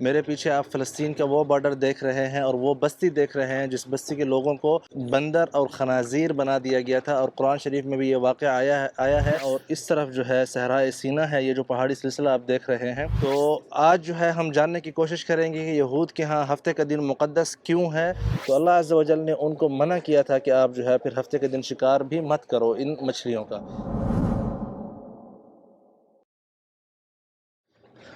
میرے پیچھے آپ فلسطین کا وہ بارڈر دیکھ رہے ہیں اور وہ بستی دیکھ رہے ہیں جس بستی کے لوگوں کو بندر اور خنازیر بنا دیا گیا تھا اور قرآن شریف میں بھی یہ واقعہ آیا ہے آیا ہے اور اس طرف جو ہے صحرائے سینہ ہے، یہ جو پہاڑی سلسلہ آپ دیکھ رہے ہیں۔ تو آج جو ہے ہم جاننے کی کوشش کریں گے کہ یہود کے ہاں ہفتے کا دن مقدس کیوں ہے۔ تو اللہ عز و جل نے ان کو منع کیا تھا کہ آپ جو ہے پھر ہفتے کے دن شکار بھی مت کرو ان مچھلیوں کا۔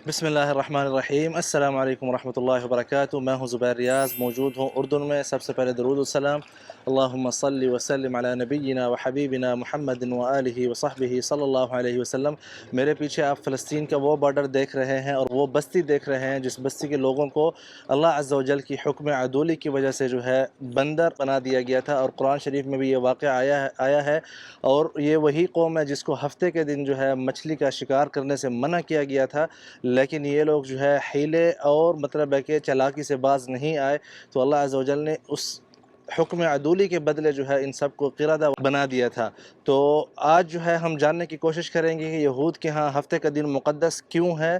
بسم اللہ الرحمن الرحیم السلام علیکم ورحمۃ اللہ وبرکاتہ میں ہوں زبیر ریاض موجود ہوں اردن میں سب سے پہلے درود السلام اللہم صلی وسلم علی نبینا و حبیبنا محمد و آلہ و صلی اللہ علیہ وسلم. میرے پیچھے آپ فلسطین کا وہ بارڈر دیکھ رہے ہیں اور وہ بستی دیکھ رہے ہیں جس بستی کے لوگوں کو اللہ عز و جل کی حکم عدولی کی وجہ سے جو ہے بندر بنا دیا گیا تھا اور قرآن شریف میں بھی یہ واقعہ آیا ہے آیا ہے۔ اور یہ وہی قوم ہے جس کو ہفتے کے دن جو ہے مچھلی کا شکار کرنے سے منع کیا گیا تھا۔ لیکن یہ لوگ جو ہے حیلے اور مطلب ہے کہ چلاکی سے باز نہیں آئے۔ تو اللہ عز و جل نے اس حکم عدولی کے بدلے جو ہے ان سب کو قردہ بنا دیا تھا۔ تو آج جو ہے ہم جاننے کی کوشش کریں گے کہ یہود کے ہاں ہفتے کا دن مقدس کیوں ہے؟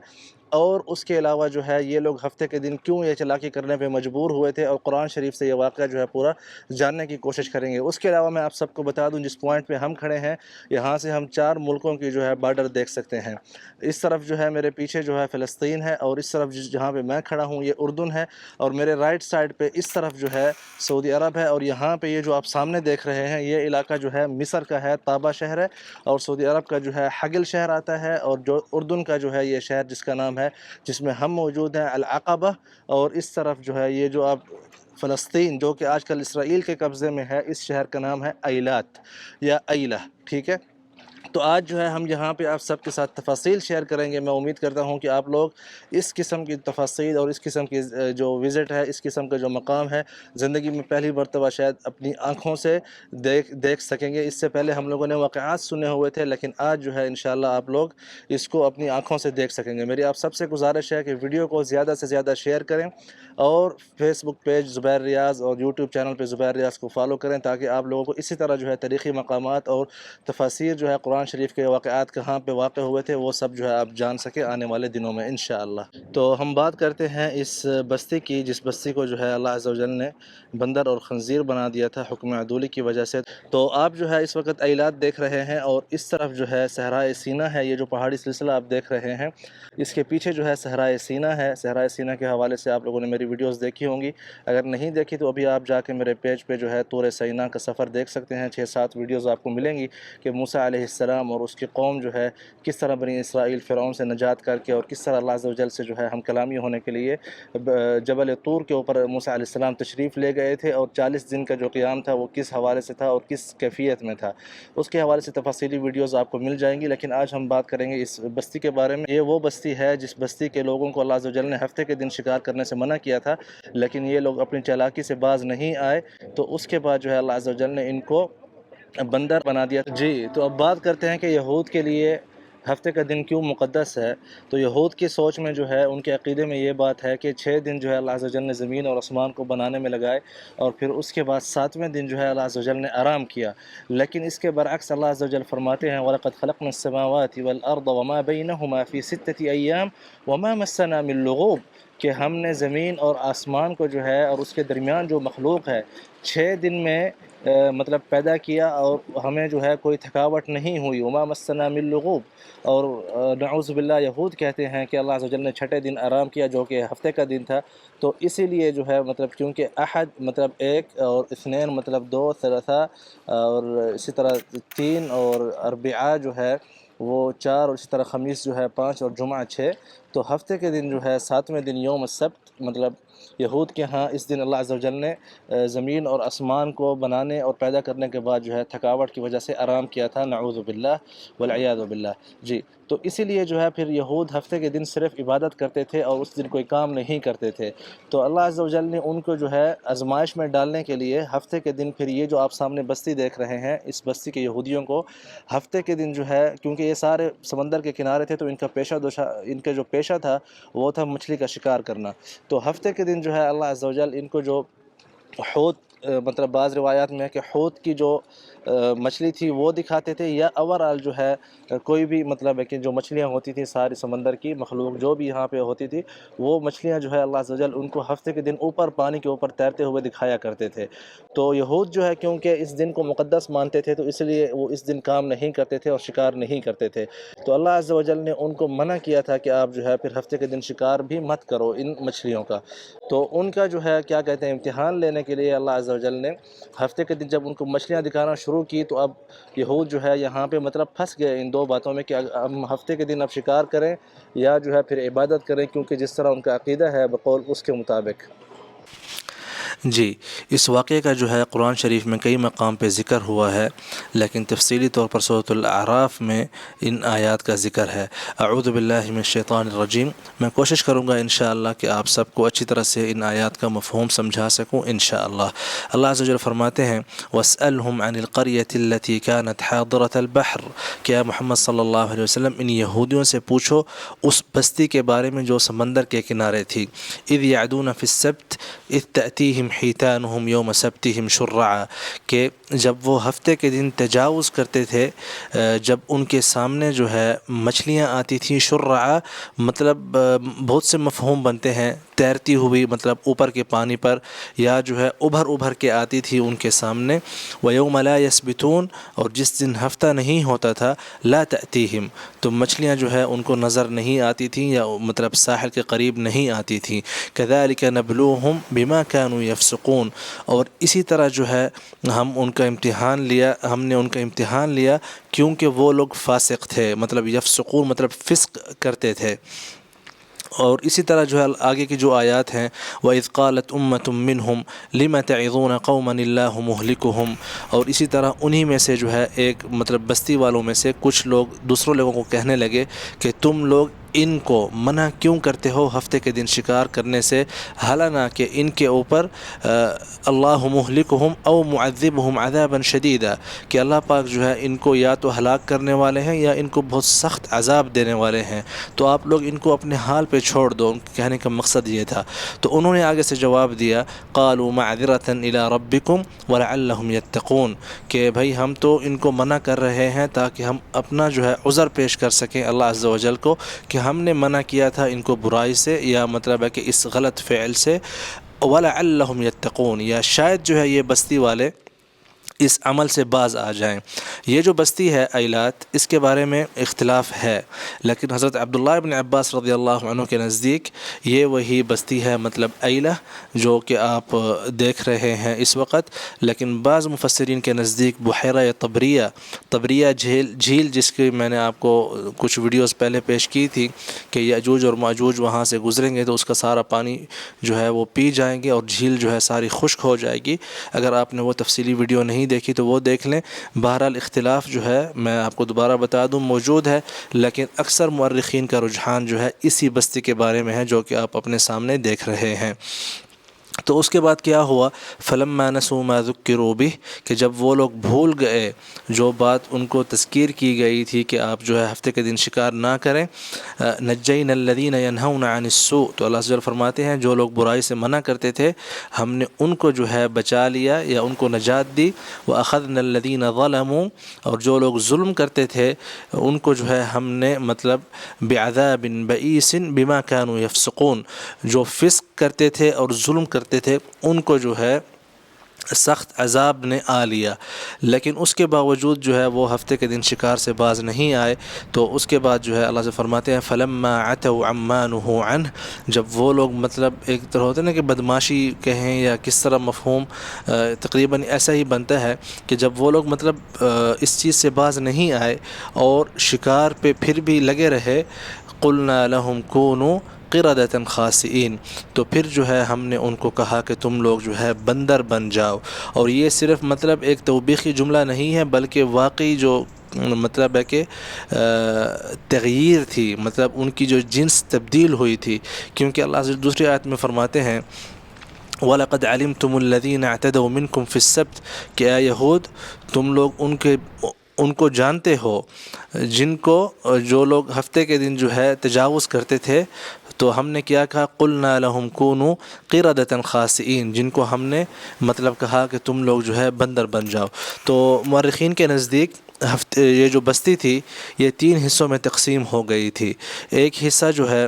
اور اس کے علاوہ جو ہے یہ لوگ ہفتے کے دن کیوں یہ چلاکی کرنے پہ مجبور ہوئے تھے اور قرآن شریف سے یہ واقعہ جو ہے پورا جاننے کی کوشش کریں گے۔ اس کے علاوہ میں آپ سب کو بتا دوں جس پوائنٹ پہ ہم کھڑے ہیں، یہاں سے ہم چار ملکوں کی جو ہے بارڈر دیکھ سکتے ہیں۔ اس طرف جو ہے میرے پیچھے جو ہے فلسطین ہے اور اس طرف جہاں پہ میں کھڑا ہوں یہ اردن ہے اور میرے رائٹ سائڈ پہ اس طرف جو ہے سعودی عرب ہے اور یہاں پہ یہ جو آپ سامنے دیکھ رہے ہیں یہ علاقہ جو ہے مصر کا ہے، تابہ شہر ہے اور سعودی عرب کا جو ہے حگل شہر آتا ہے اور جو اردن کا جو ہے یہ شہر جس کا نام ہے جس میں ہم موجود ہیں، العقبہ، اور اس طرف جو ہے یہ جو اب فلسطین، جو کہ آج کل اسرائیل کے قبضے میں ہے، اس شہر کا نام ہے ایلات یا ایلہ، ٹھیک ہے؟ تو آج جو ہے ہم یہاں پہ آپ سب کے ساتھ تفاصیل شیئر کریں گے۔ میں امید کرتا ہوں کہ آپ لوگ اس قسم کی تفاصیل اور اس قسم کی جو وزٹ ہے، اس قسم کا جو مقام ہے، زندگی میں پہلی مرتبہ شاید اپنی آنکھوں سے دیکھ دیکھ سکیں گے۔ اس سے پہلے ہم لوگوں نے واقعات سنے ہوئے تھے، لیکن آج جو ہے انشاءاللہ آپ لوگ اس کو اپنی آنکھوں سے دیکھ سکیں گے۔ میری آپ سب سے گزارش ہے کہ ویڈیو کو زیادہ سے زیادہ شیئر کریں۔ اور فیس بک پیج زبیر ریاض اور یوٹیوب چینل پہ زبیر ریاض کو فالو کریں تاکہ آپ لوگوں کو اسی طرح جو ہے تاریخی مقامات اور تفاصیر جو ہے قرآن شریف کے واقعات کہاں پہ واقع ہوئے تھے وہ سب جو ہے آپ جان سکیں آنے والے دنوں میں انشاءاللہ۔ تو ہم بات کرتے ہیں اس بستی کی، جس بستی کو جو ہے اللہ عز و جل نے بندر اور خنزیر بنا دیا تھا حکم عدولی کی وجہ سے۔ تو آپ جو ہے اس وقت ایلات دیکھ رہے ہیں اور اس طرف جو ہے صحرائے سینہ ہے، یہ جو پہاڑی سلسلہ آپ دیکھ رہے ہیں، اس کے پیچھے جو ہے صحرائے سینہ ہے۔ صحرائے سینہ کے حوالے سے آپ لوگوں نے میری ویڈیوز دیکھی ہوں گی۔ اگر نہیں دیکھی تو ابھی آپ جا کے میرے پیج پہ جو ہے طور سینہ کا سفر دیکھ سکتے ہیں۔ چھ سات ویڈیوز آپ کو ملیں گی کہ موسیٰ علیہ السلام اور اس کی قوم جو ہے کس طرح بنی اسرائیل، فرعون سے نجات کر کے اور کس طرح اللہ عز و جل سے جو ہے ہم کلامی ہونے کے لیے جبل طور کے اوپر موسیٰ علیہ السلام تشریف لے گئے تھے اور چالیس دن کا جو قیام تھا وہ کس حوالے سے تھا اور کس کیفیت میں تھا؟ اس کے حوالے سے تفاصیلی ویڈیوز آپ کو مل جائیں گی۔ لیکن آج ہم بات کریں گے اس بستی کے بارے میں۔ یہ وہ بستی ہے جس بستی کے لوگوں کو اللہ عز و جل نے ہفتے کے دن شکار کرنے سے منع کیا تھا، لیکن یہ لوگ اپنی چالاکی سے باز نہیں آئے۔ تو اس کے بعد جو ہے اللہ عز و جل نے ان کو بندر بنا دیا۔ جی تو اب بات کرتے ہیں کہ یہود کے لیے ہفتے کا دن کیوں مقدس ہے؟ تو یہود کی سوچ میں جو ہے، ان کے عقیدے میں یہ بات ہے کہ چھ دن جو ہے اللہ عز و جل نے زمین اور آسمان کو بنانے میں لگائے اور پھر اس کے بعد ساتویں دن جو ہے اللہ عز و جل نے آرام کیا۔ لیکن اس کے برعکس اللہ عز و جل فرماتے ہیں، وَلَقَدْ خَلَقْنَا السَّمَاوَاتِ وَالْأَرْضَ وَمَا بَيْنَهُمَا فِي سِتَّةِ أَيَّامٍ وَمَا مَسَّنَا مِن لُغُوبٍ۔ کہ ہم نے زمین اور آسمان کو جو ہے اور اس کے درمیان جو مخلوق ہے چھ دن میں مطلب پیدا کیا اور ہمیں جو ہے کوئی تھکاوٹ نہیں ہوئی۔ وما مسنا من لغوب۔ اور نعوذ باللہ یہود کہتے ہیں کہ اللہ عز و جل نے چھٹے دن آرام کیا جو کہ ہفتے کا دن تھا۔ تو اسی لیے جو ہے مطلب کیونکہ احد مطلب ایک اور اثنین مطلب دو، ثلاثہ اور اسی طرح تین اور اربعہ جو ہے، وہ چار اور اسی طرح خمیس جو ہے، پانچ اور جمعہ چھ۔ تو ہفتے کے دن جو ہے، ساتویں دن یوم السبت مطلب یہود کے ہاں اس دن اللہ عز و جل نے زمین اور آسمان کو بنانے اور پیدا کرنے کے بعد جو ہے تھکاوٹ کی وجہ سے آرام کیا تھا، نعوذ باللہ والعیاذ باللہ۔ جی تو اسی لیے جو ہے پھر یہود ہفتے کے دن صرف عبادت کرتے تھے اور اس دن کوئی کام نہیں کرتے تھے۔ تو اللہ عز و جل نے ان کو جو ہے آزمائش میں ڈالنے کے لیے ہفتے کے دن پھر یہ جو آپ سامنے بستی دیکھ رہے ہیں، اس بستی کے یہودیوں کو ہفتے کے دن جو ہے، کیونکہ یہ سارے سمندر کے کنارے تھے تو ان کا پیشہ دوشہ ان کا جو پیشہ تھا وہ تھا مچھلی کا شکار کرنا۔ تو ہفتے کے دن جو ہے اللہ عز و جل ان کو جو حوت مطلب بعض روایات میں کہ حوت کی جو مچھلی تھی وہ دکھاتے تھے، یا اوور آل جو ہے، کوئی بھی مطلب ہے کہ جو مچھلیاں ہوتی تھیں ساری سمندر کی، مخلوق جو بھی یہاں پہ ہوتی تھی، وہ مچھلیاں جو ہے اللہ عز و جل ان کو ہفتے کے دن اوپر پانی کے اوپر تیرتے ہوئے دکھایا کرتے تھے۔ تو یہود جو ہے، کیونکہ اس دن کو مقدس مانتے تھے، تو اس لیے وہ اس دن کام نہیں کرتے تھے اور شکار نہیں کرتے تھے۔ تو اللہ عز و جل نے ان کو منع کیا تھا کہ آپ جو ہے، پھر ہفتے کے دن شکار بھی مت کرو ان مچھلیوں کا۔ تو ان کا جو ہے، کیا کہتے ہیں، امتحان لینے کے لیے اللہ عز و جل نے ہفتے کے دن جب ان کو مچھلیاں دکھانا شروع کی تو اب یہود جو ہے یہاں پہ مطلب پھنس گئے ان دو باتوں میں کہ ہم ہفتے کے دن اب شکار کریں یا جو ہے پھر عبادت کریں کیونکہ جس طرح ان کا عقیدہ ہے بقول اس کے مطابق۔ جی اس واقعے کا جو ہے قرآن شریف میں کئی مقام پہ ذکر ہوا ہے، لیکن تفصیلی طور پر صورت الاعراف میں ان آیات کا ذکر ہے۔ اعوذ باللہ من الشیطان الرجیم۔ میں کوشش کروں گا انشاءاللہ کہ آپ سب کو اچھی طرح سے ان آیات کا مفہوم سمجھا سکوں انشاءاللہ۔ اللہ عز و جل فرماتے ہیں، واسألهم عن القریة التي كانت حاضرة البحر۔ کیا محمد صلی اللہ علیہ وسلم ان یہودیوں سے پوچھو اس بستی کے بارے میں جو سمندر کے کنارے تھی۔ اذ یعدون فی السبت اذ تأتیہم حیتانہم یوم سبتہم شرعا، کہ جب وہ ہفتے کے دن تجاوز کرتے تھے جب ان کے سامنے جو ہے مچھلیاں آتی تھیں شرعا مطلب بہت سے مفہوم بنتے ہیں۔ تیرتی ہوئی مطلب اوپر کے پانی پر، یا جو ہے ابھر ابھر کے آتی تھی ان کے سامنے۔ و یوم لا یسبتون اور جس دن ہفتہ نہیں ہوتا تھا، لا تأتیہم تو مچھلیاں جو ہے ان کو نظر نہیں آتی تھیں، یا مطلب ساحل کے قریب نہیں آتی تھیں۔ کذالک نبلوہم بما كانوا یفسقون اور اسی طرح جو ہے، ہم ان کا امتحان لیا، ہم نے ان کا امتحان لیا کیونکہ وہ لوگ فاسق تھے مطلب یفسقون مطلب فسق کرتے تھے۔ اور اسی طرح جو ہے، آگے کی جو آیات ہیں وہ اطقالت امت منہم لم تعظون قوما اللہ مہلکہم اور اسی طرح انہی میں سے جو ہے، ایک مطلب بستی والوں میں سے کچھ لوگ دوسروں لوگوں کو کہنے لگے کہ تم لوگ ان کو منع کیوں کرتے ہو ہفتے کے دن شکار کرنے سے؟ حالانہ کہ ان کے اوپر اللہ مہلکہم او معذبہم عذابا شدیدا کہ اللہ پاک جو ہے ان کو یا تو ہلاک کرنے والے ہیں یا ان کو بہت سخت عذاب دینے والے ہیں۔ تو آپ لوگ ان کو اپنے حال پہ چھوڑ دو۔ کہنے کا مقصد یہ تھا۔ تو انہوں نے آگے سے جواب دیا، قالوا معذرتا الى ربکم ولعلہم یتقون، کہ بھائی ہم تو ان کو منع کر رہے ہیں تاکہ ہم اپنا جو ہے عذر پیش کر سکیں اللہ عز و جل کو، کہ ہم نے منع کیا تھا ان کو برائی سے یا مطلب ہے کہ اس غلط فعل سے ولا اللہ یتقون، یا شاید جو ہے یہ بستی والے اس عمل سے باز آ جائیں۔ یہ جو بستی ہے ایلات، اس کے بارے میں اختلاف ہے۔ لیکن حضرت عبداللہ ابن عباس رضی اللہ عنہ کے نزدیک یہ وہی بستی ہے مطلب ایلہ، جو کہ آپ دیکھ رہے ہیں اس وقت۔ لیکن بعض مفسرین کے نزدیک بحیرہ طبریہ طبریہ جھیل جھیل جس کی میں نے آپ کو کچھ ویڈیوز پہلے پیش کی تھی کہ یاجوج اور ماجوج وہاں سے گزریں گے تو اس کا سارا پانی جو ہے وہ پی جائیں گے اور جھیل جو ہے ساری خشک ہو جائے گی۔ اگر آپ نے وہ تفصیلی ویڈیو نہیں دیکھی تو وہ دیکھ لیں۔ بہرحال اختلاف جو ہے، میں آپ کو دوبارہ بتا دوں، موجود ہے، لیکن اکثر مورخین کا رجحان جو ہے اسی بستی کے بارے میں ہے جو کہ آپ اپنے سامنے دیکھ رہے ہیں۔ تو اس کے بعد کیا ہوا؟ فلم مانسو ماذک کی روبی کہ جب وہ لوگ بھول گئے، جو بات ان کو تذکیر کی گئی تھی کہ آپ جو ہے ہفتے کے دن شکار نہ کریں نجین الدین ینہون عن السوء تو اللہ سجل فرماتے ہیں، جو لوگ برائی سے منع کرتے تھے، ہم نے ان کو جو ہے بچا لیا یا ان کو نجات دی۔ وہ اخذ الدین ظلموں اور جو لوگ ظلم کرتے تھے، ان کو جو ہے ہم نے مطلب بعذاب بعیس بما كانوا یفسقون جو فسق کرتے تھے اور ظلم کرتے تھے، ان کو جو ہے سخت عذاب نے آ لیا۔ لیکن اس کے باوجود جو ہے وہ ہفتے کے دن شکار سے باز نہیں آئے۔ تو اس کے بعد جو ہے اللہ سے فرماتے ہیں فلم عتوا عما نهوا عنه۔ جب وہ لوگ مطلب ایک طرح ہوتے ہیں نا کہ بدماشی کہیں یا کس طرح مفہوم تقریباً ایسا ہی بنتا ہے کہ جب وہ لوگ مطلب اس چیز سے باز نہیں آئے اور شکار پہ پھر بھی لگے رہے، قلنا لهم كونوا قردتا خاصین تو پھر جو ہے ہم نے ان کو کہا کہ تم لوگ جو ہے بندر بن جاؤ۔ اور یہ صرف مطلب ایک توبیخی جملہ نہیں ہے، بلکہ واقعی جو مطلب ہے کہ تغیر تھی۔ مطلب ان کی جو جنس تبدیل ہوئی تھی۔ کیونکہ اللہ سے دوسری آیت میں فرماتے ہیں، وَلَقَدْ عَلِمْتُمُ الَّذِينَ اعْتَدَوْا مِنْكُمْ فِي السَّبْتِ۔ کہ اے یہود، تم لوگ ان کے، ان کو جانتے ہو۔ جن کو جو لوگ ہفتے کے دن جو ہے تجاوز کرتے تھے تو ہم نے کیا کہا؟ قلنا لہم کونو قردتا خاصین جن کو ہم نے مطلب کہا کہ تم لوگ جو ہے بندر بن جاؤ۔ تو مورخین کے نزدیک ہفتے یہ جو بستی تھی، یہ تین حصوں میں تقسیم ہو گئی تھی۔ ایک حصہ جو ہے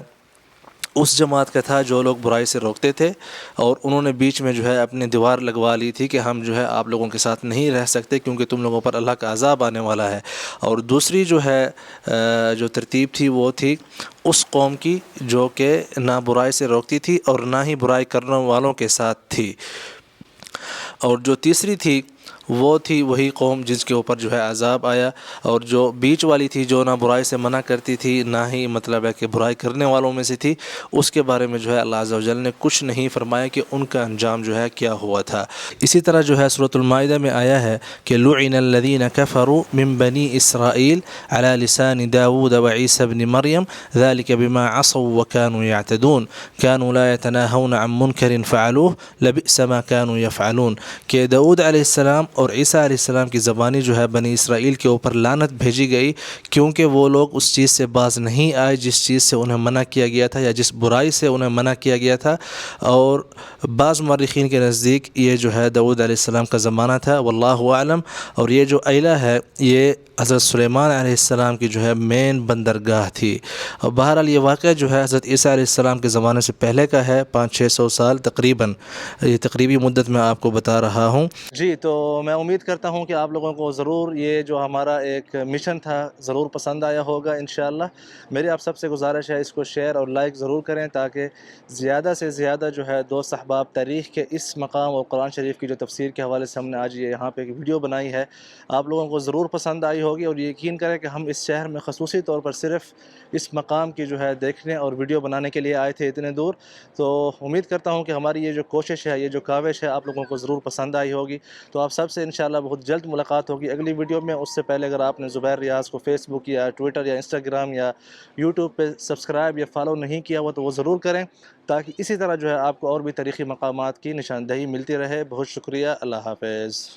اس جماعت کا تھا جو لوگ برائی سے روکتے تھے اور انہوں نے بیچ میں جو ہے اپنی دیوار لگوا لی تھی کہ ہم جو ہے آپ لوگوں کے ساتھ نہیں رہ سکتے کیونکہ تم لوگوں پر اللہ کا عذاب آنے والا ہے۔ اور دوسری جو ہے جو ترتیب تھی وہ تھی اس قوم کی جو کہ نہ برائی سے روکتی تھی اور نہ ہی برائی کرنے والوں کے ساتھ تھی۔ اور جو تیسری تھی وہ تھی وہی قوم جس کے اوپر جو ہے عذاب آیا اور جو بیچ والی تھی جو نہ برائی سے منع کرتی تھی، نہ ہی مطلب ہے کہ برائی کرنے والوں میں سے تھی، اس کے بارے میں جو ہے اللہ عز و جل نے کچھ نہیں فرمایا کہ ان کا انجام جو ہے کیا ہوا تھا۔ اسی طرح جو ہے صورت المائدہ میں آیا ہے کہ لعن الذین کفروا من بنی اسرائیل على لسان داود وعیسی بن مریم ذلك بما عصوا وكانوا يعتدون۔ كانوا لا يتناهون عن منكر فعلوه لبئس ما كانوا يفعلون۔ کہ داود علیہ السلام اور عیسیٰ علیہ السلام کی زبانی جو ہے بنی اسرائیل کے اوپر لانت بھیجی گئی، کیونکہ وہ لوگ اس چیز سے باز نہیں آئے جس چیز سے انہیں منع کیا گیا تھا یا جس برائی سے انہیں منع کیا گیا تھا۔ اور بعض مرخین کے نزدیک یہ جو ہے دعود علیہ السلام کا زمانہ تھا، واللہ عالم اور یہ جو اعلیٰ ہے، یہ حضرت سلیمان علیہ السلام کی جو ہے مین بندرگاہ تھی۔ اور بہرحال یہ واقعہ جو ہے حضرت عیسیٰ علیہ السلام کے زمانے سے پہلے کا ہے پانچ چھ سو سال تقریباً۔ یہ تقریبی مدت میں آپ کو بتا رہا ہوں۔ جی تو میں امید کرتا ہوں کہ آپ لوگوں کو ضرور یہ جو ہمارا ایک مشن تھا ضرور پسند آیا ہوگا انشاءاللہ۔ میری آپ سب سے گزارش ہے اس کو شیئر اور لائک ضرور کریں تاکہ زیادہ سے زیادہ جو ہے دوست احباب تاریخ کے اس مقام اور قرآن شریف کی جو تفسیر کے حوالے سے ہم نے آج یہاں پہ ایک ویڈیو بنائی ہے، آپ لوگوں کو ضرور پسند آئی ہو ہوگی اور یقین کریں کہ ہم اس شہر میں خصوصی طور پر صرف اس مقام کی جو ہے دیکھنے اور ویڈیو بنانے کے لیے آئے تھے اتنے دور۔ تو امید کرتا ہوں کہ ہماری یہ جو کوشش ہے، یہ جو کاوش ہے، آپ لوگوں کو ضرور پسند آئی ہوگی۔ تو آپ سب سے انشاءاللہ بہت جلد ملاقات ہوگی۔ اگلی ویڈیو میں اس سے پہلے اگر آپ نے زبیر ریاض کو فیس بک یا ٹویٹر یا انسٹاگرام یا یوٹیوب پہ سبسکرائب یا فالو نہیں کیا ہوا تو وہ ضرور کریں تاکہ اسی طرح جو ہے آپ کو اور بھی تاریخی مقامات کی نشاندہی ملتی رہے۔ بہت شکریہ۔ اللہ حافظ۔